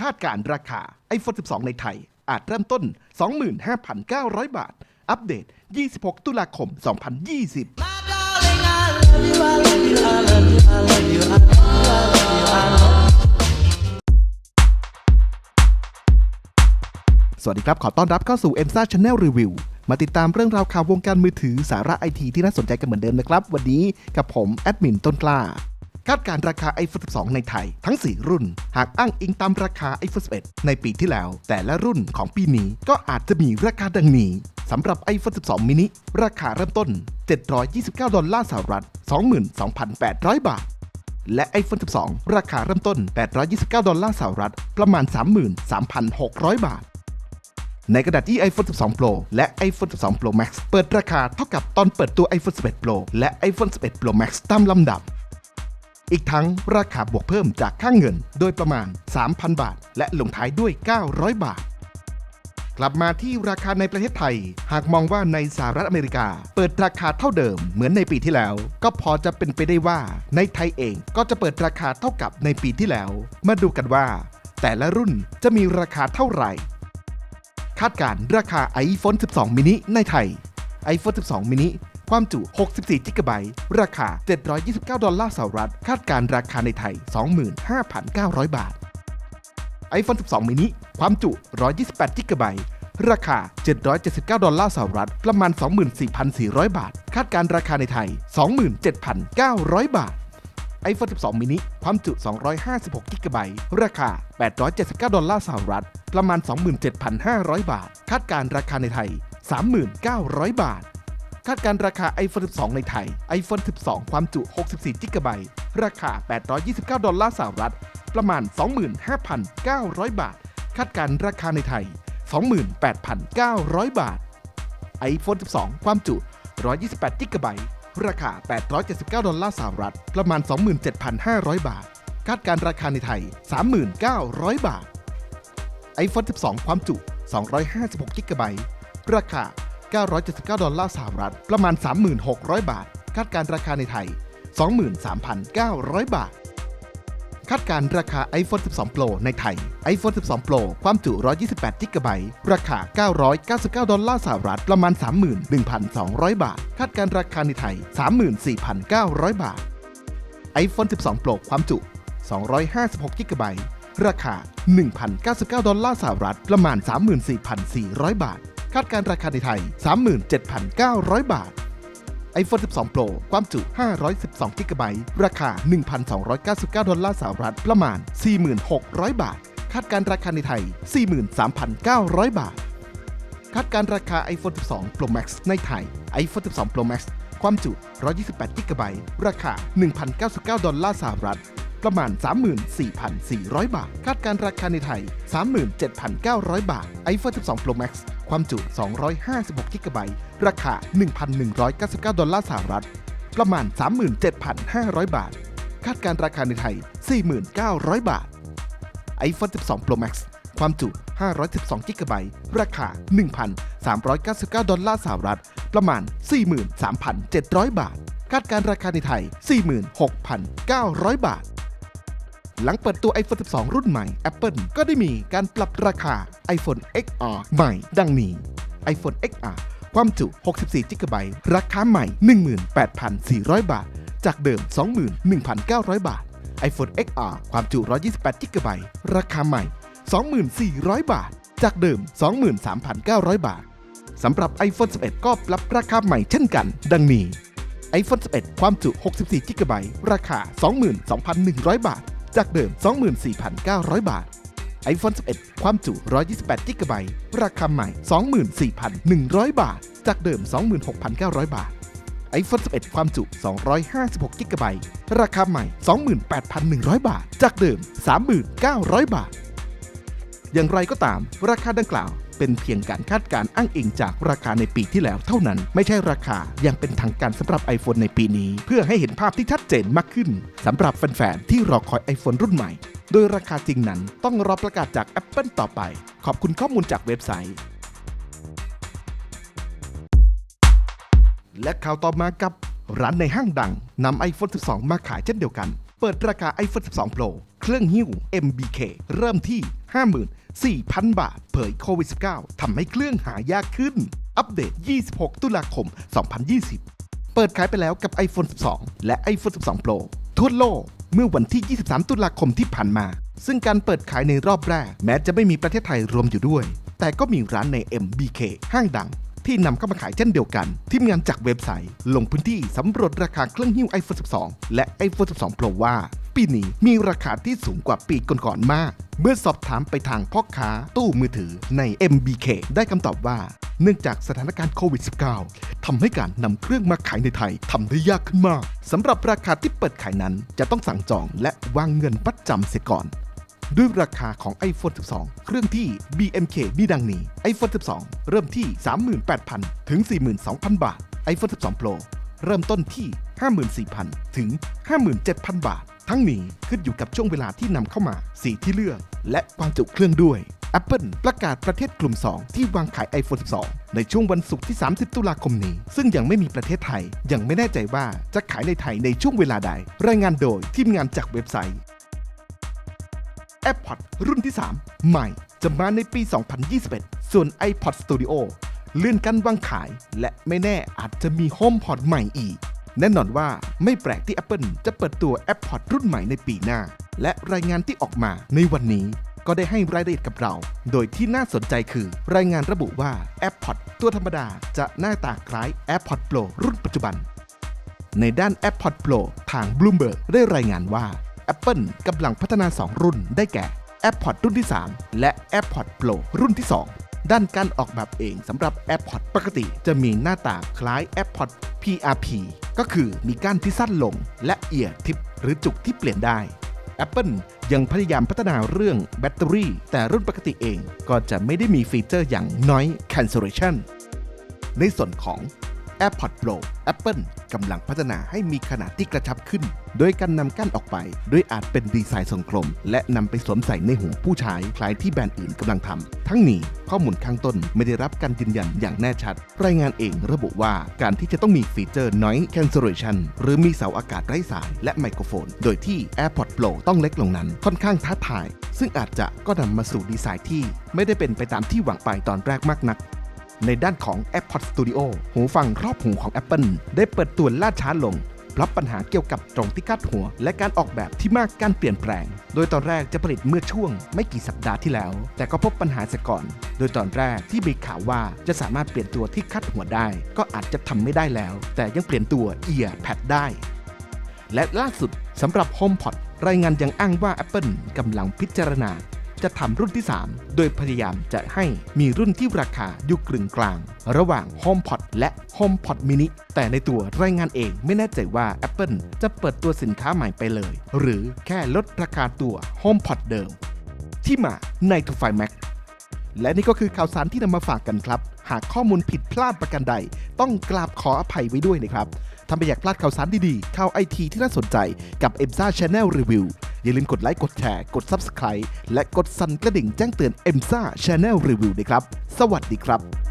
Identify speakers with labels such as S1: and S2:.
S1: คาดการราคา iPhone 12 ในไทย อาจเริ่มต้น 25,900 บาท อัปเดต 26 ตุลาคม 2020 สวัสดีครับ ขอต้อนรับเข้าสู่ e m s a Channel Review มาติดตามเรื่องราวข่าววงการมือถือสาระไอทีที่น่าสนใจกันเหมือนเดิมนะครับ วันนี้กับผม แอดมินต้นกล้า คาดการราคา iPhone 12 ในไทยทั้ง 4 รุ่น หากอ้างอิงตามราคา iPhone 11 ในปีที่แล้ว แต่ละรุ่นของปีนี้ก็อาจจะมีราคาดังนี้สำหรับ iPhone 12 mini ราคาเริ่มต้น 729 ดอลลาร์สหรัฐ 22,800 บาท และ iPhone 12 ราคาเริ่มต้น 829 ดอลลาร์สหรัฐ ประมาณ 33,600 บาท ในกระดาษที่ iPhone 12 Pro และ iPhone 12 Pro Max เปิดราคาเท่ากับตอนเปิดตัว iPhone 11 Pro และ iPhone 11 Pro Max ตามลำดับ อีกทั้งราคาบวกเพิ่มจากค่างเงินโดยประมาณ 3,000 บาท และลงท้ายด้วย 900 บาท กลับมาที่ราคาในประเทศไทย หากมองว่าในสหรัฐอเมริกา เปิดราคาเท่าเดิมเหมือนในปีที่แล้ว ก็พอจะเป็นไปได้ว่า ในไทยเองก็จะเปิดราคาเท่ากับในปีที่แล้ว มาดูกันว่า แต่ละรุ่นจะมีราคาเท่าไหร่ คาดการราคา iPhone 12 mini ในไทย iPhone 12 mini ความจุ 64 g b ราคา 729 ดอลลาร์สหรัฐ คาดการ์ราคาในไทย 25,900 บาท iPhone 12 mini ความจุ 128 g b ราคา 779 ดอลลาร์สหรัฐ ประมาณ 24,400 บาท คาดการ์ราคาในไทย 27,900 บาท iPhone 12 mini ความจุ 256 g b ราคา 879 ดอลลาร์สหรัฐ ประมาณ 27,500 บาท คาดการ์ราคาในไทย 39,000 บาท คาดการ์ราคา iPhone 12 ในไทย iPhone 12 ความจุ 64 g b ราคา 829 ดอลลาร์สหรัฐ ประมาณ 25,900 บาท คาดการ์ราคาในไทย 28,900 บาท iPhone 12 ความจุ 128 g b ราคา 879 ดอลลาร์สหรัฐ ประมาณ 27,500 บาท คาดการ์ราคาในไทย 39,000 บาท iPhone 12 ความจุ 256 g b ราคา 979 ดอลลาร์สหรัฐ ประมาณ 3,600 บาท คาดการราคาในไทย 23,900 บาท คาดการราคา iPhone 12 Pro ในไทย iPhone 12 Pro ความจุ 128 g b ราคา 999 ดอลลาร์สหรัฐ ประมาณ 31,200 บาท คาดการราคาในไทย 34,900 บาท iPhone 12 Pro ความจุ 256 g b ราคา 1,099 ดอลลาร์สหรัฐ ประมาณ 34,400 บาท คาดการราคาในไทย 37,900 บาท iPhone 12 Pro ความจุ 512 g b ราคา 1,299 ดอลลาร์สหรัฐ ประมาณ 4,600 บาท คาดการราคาในไทย 43,900 บาท คาดการราคา iPhone 12 Pro Max ในไทย iPhone 12 Pro Max ความจุ 128 g b ราคา 1,099 ดอลลาร์สหรัฐ ประมาณ 34,400 บาท คาดการราคาในไทย 37,900 บาท iPhone 12 Pro Max ความจุ 256 g b ราคา 1,199 ดอลลาร์สหรัฐ ประมาณ 37,500 บาท คาดการราคาในไทย 4,900 บาท iPhone 12 Pro Max ความจุ 512 g b ราคา 1,399 ดอลลาร์สหรัฐ ประมาณ 43,700 บาท คาดการราคาในไทย 46,900 บาท หลังเปิดตัว iPhone 12 รุ่นใหม่ Apple ก็ได้มีการปรับราคา iPhone XR ใหม่ ดังนี้ iPhone XR ความจุ 64 g b ราคาใหม่ 18,400 บาท จากเดิม 21,900 บาท iPhone XR ความจุ 128 g b ราคาใหม่ 24,000บาท จากเดิม 23,900 บาท สำหรับ iPhone 11 ก็ปรับราคาใหม่เช่นกัน ดังนี้ iPhone 11 ความจุ 64 g b ราคา 22,100 บาท จากเดิม 24,900 บาท iPhone 11 ความจุ 128 g b ราคาใหม่ 24,100 บาท จากเดิม 26,900 บาท iPhone 11 ความจุ 256 g b ราคาใหม่ 28,100 บาท จากเดิม 39,000 บาท อย่างไรก็ตาม ราคาดังกล่าว เป็นเพียงการคาดการณ์อ้างอิงจากราคาในปีที่แล้วเท่านั้น ไม่ใช่ราคายังเป็นทางการสำหรับ iPhone ในปีนี้ เพื่อให้เห็นภาพที่ชัดเจนมากขึ้นสำหรับแฟนๆที่รอคอย iPhone รุ่นใหม่ โดยราคาจริงนั้นต้องรอประกาศจาก Apple ต่อไป ขอบคุณข้อมูลจากเว็บไซต์ และข่าวต่อมากับร้านในห้างดังนำ iPhone 12 มาขายเช่นเดียวกัน เปิดราคา iPhone 12 Pro เครื่องหิ้ว MBK เริ่มที่ 54,000 บาท เผยโควิด -19 ทำให้เครื่องหายากขึ้น อัปเดต 26 ตุลาคม 2020 เปิดขายไปแล้วกับ iPhone 12 และ iPhone 12 Pro ทั่วโลกเมื่อวันที่ 23 ตุลาคมที่ผ่านมา ซึ่งการเปิดขายในรอบแรก แม้จะไม่มีประเทศไทยรวมอยู่ด้วย แต่ก็มีร้านใน MBK ห้างดัง ที่นำเข้ามาขายเช่นเดียวกัน ทีมงานจากเว็บไซต์ ลงพื้นที่สำรวจราคาเครื่องหิ้ว iPhone 12 และ iPhone 12 Pro ว่า ปีนี้มีราคาที่สูงกว่าปีก่อนๆมาก เมื่อสอบถามไปทางพ่อค้าตู้มือถือใน MBK ได้คำตอบว่า เนื่องจากสถานการณ์โควิด -19 ทำให้การนำเครื่องมาขายในไทยทำได้ยากขึ้นมากสำหรับราคาที่เปิดขายนั้นจะต้องสั่งจองและวางเงินปัดจำเสียก่อนด้วยราคาของ iPhone 12 เครื่องที่ BMK มีดังนี้ iPhone 12 เริ่มที่ 38,000 ถึง 42,000 บาท iPhone 12 Pro เริ่มต้นที่ 54,000 ถึง 57,000 บาท ทั้งนี้ขึ้นอยู่กับช่วงเวลาที่นำเข้ามา สีที่เลือก และความจุเครื่องด้วย Apple ประกาศประเทศกลุ่ม 2 ที่วางขาย iPhone 12 ในช่วงวันศุกร์ที่ 30 ตุลาคมนี้ ซึ่งยังไม่มีประเทศไทย ยังไม่แน่ใจว่าจะขายในไทยในช่วงเวลาใด รายงานโดยทีมงานจากเว็บไซต์ AirPod รุ่นที่ 3 ใหม่ จะมาในปี 2021 ส่วน iPod Studio เลื่อนการวางขาย และไม่แน่อาจจะมี HomePod ใหม่อีก แน่นอนว่าไม่แปลกที่ Apple จะเปิดตัว AirPod รุ่นใหม่ในปีหน้า และรายงานที่ออกมาในวันนี้ก็ได้ให้รายละเอียดกับเรา โดยที่น่าสนใจคือ รายงานระบุว่า AirPod ตัวธรรมดาจะหน้าตาคล้าย AirPod Pro รุ่นปัจจุบัน ในด้าน AirPod Pro ทาง Bloomberg ได้รายงานว่า Apple กำลังพัฒนา 2 รุ่นได้แก่ AirPod รุ่นที่ 3 และ AirPod Pro รุ่นที่ 2 ด้านการออกแบบเองสำหรับ AirPod ปกติจะมีหน้าตาคล้าย AirPod PRP ก็คือมีก้านที่สั้นลงและเอียดทิปหรือจุกที่เปลี่ยนได้ Apple ยังพยายามพัฒนาเรื่องแบตเตอรี่ แต่รุ่นปกติเองก็จะไม่ได้มีฟีเจอร์อย่าง Noise Cancellation ในส่วนของ AirPods Pro Apple กำลังพัฒนาให้มีขนาดที่กระชับขึ้น โดยการนำกั้นออกไป โดยอาจเป็นดีไซน์ทรงกลม และนำไปสวมใส่ในหูผู้ใช้คล้ายที่แบรนด์อื่นกำลังทำ ทั้งนี้ข้อมูลข้างต้นไม่ได้รับการยืนยันอย่างแน่ชัด รายงานเองระบุว่าการที่จะต้องมีฟีเจอร์ Noise Cancellation หรือมีเสาอากาศไร้สาย และไมโครโฟน โดยที่ AirPods Pro ต้องเล็กลงนั้น ค่อนข้างท้าทาย ซึ่งอาจจะก็นำมาสู่ดีไซน์ที่ไม่ได้เป็นไปตามที่หวังไปตอนแรกมากนัก ในด้านของ AirPods Studio หูฟังครอบหูของ Apple ได้เปิดตัวล่าช้าลงเพราะปัญหาเกี่ยวกับตรงที่คาดหัว และการออกแบบที่มากการเปลี่ยนแปลง โดยตอนแรกจะผลิตเมื่อช่วงไม่กี่สัปดาห์ที่แล้ว แต่ก็พบปัญหาเสียก่อน โดยตอนแรกที่มีข่าวว่าจะสามารถเปลี่ยนตัวที่คาดหัวได้ ก็อาจจะทำไม่ได้แล้ว แต่ยังเปลี่ยนตัว Ear Pad ได้ และล่าสุดสำหรับ HomePod รายงานยังอ้างว่า Apple กำลังพิจารณา จะทำรุ่นที่ 3 โดยพยายามจะให้มีรุ่นที่ราคาอยู่กึ่งกลาง ระหว่าง HomePod และ HomePod mini แต่ในตัวรายงานเองไม่แน่ใจว่า Apple จะเปิดตัวสินค้าใหม่ไปเลย หรือแค่ลดราคาตัว HomePod เดิม ที่มาใน To Find Mac และนี่ก็คือข่าวสารที่นำมาฝากกันครับ หากข้อมูลผิดพลาดประการใด ต้องกราบขออภัยไว้ด้วยนะครับถ้าไม่อยากพลาดข่าวสารดีๆข่าวไอทีที่น่าสนใจกับ e m s a Channel Review อย่าลืมกดไลค์กดแชร์กด Subscribe และกดสั่นกระดิ่งแจ้งเตือน e m s a Channel Review นะครับ สวัสดีครับ